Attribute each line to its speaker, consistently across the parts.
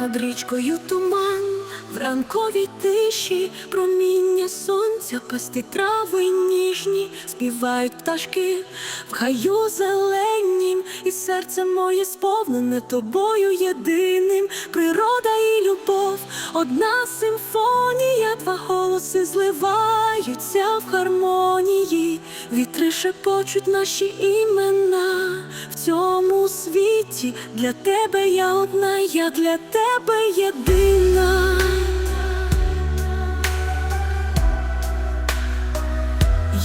Speaker 1: Над річкою туман, в ранковій тиші, проміння сонця, пасти трави ніжні, співають пташки в хаю зеленім, і серце моє сповнене тобою єдиним. Природа і любов, одна симфонія, два голоси зливаються в гармонії, вітри шепочуть наші імена світі. Для тебе я одна, я для тебе єдина.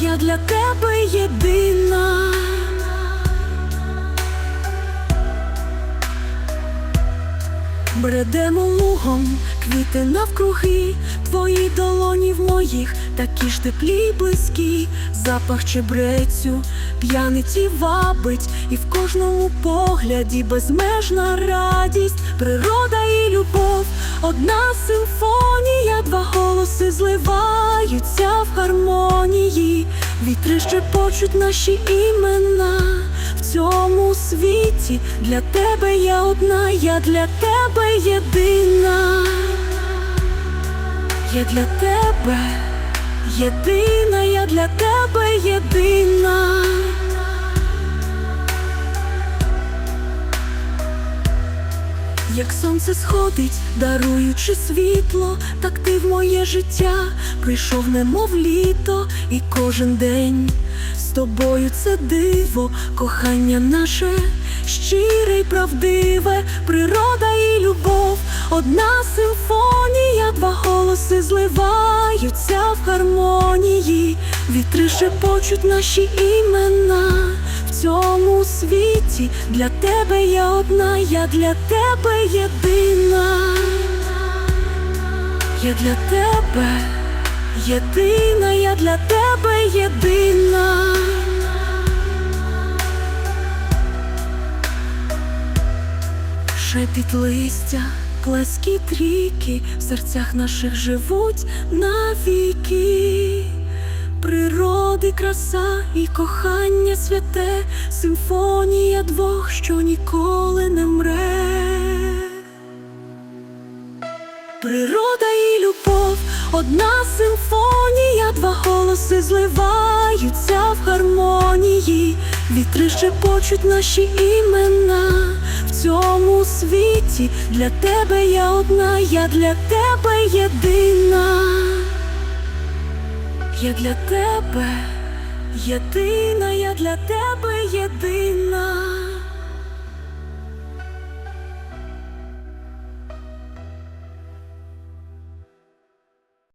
Speaker 1: Я для тебе єдина. Бредемо лугом, квіти навкруги, твої долоні моїх, такі ж теплі близькі, запах чебрецю, п'яниці вабить, і в кожному погляді безмежна радість, природа і любов, одна симфонія, два голоси зливаються в гармонії, вітри шепочуть наші імена в цьому світі. Для тебе я одна, я для тебе єдина, я для тебе єдина, я для тебе єдина. Як сонце сходить, даруючи світло, так ти в моє життя прийшов, немов літо, і кожен день з тобою це диво, кохання наше щире й правдиве, природа і любов, одна симфонія, два зливаються в гармонії, вітри шепочуть наші імена. В цьому світі для тебе я одна, я для тебе єдина, я для тебе єдина, я для тебе єдина. Шепіт листя, плескіт ріки в серцях наших живуть навіки. Природи, краса і кохання святе, симфонія двох, що ніколи не мре. Природа і любов, одна симфонія, два голоси зливаються в гармонії, вітри шепочуть наші імена в цьому світі. Для тебе я одна, я для тебе єдина. Я для тебе єдина, я для тебе єдина.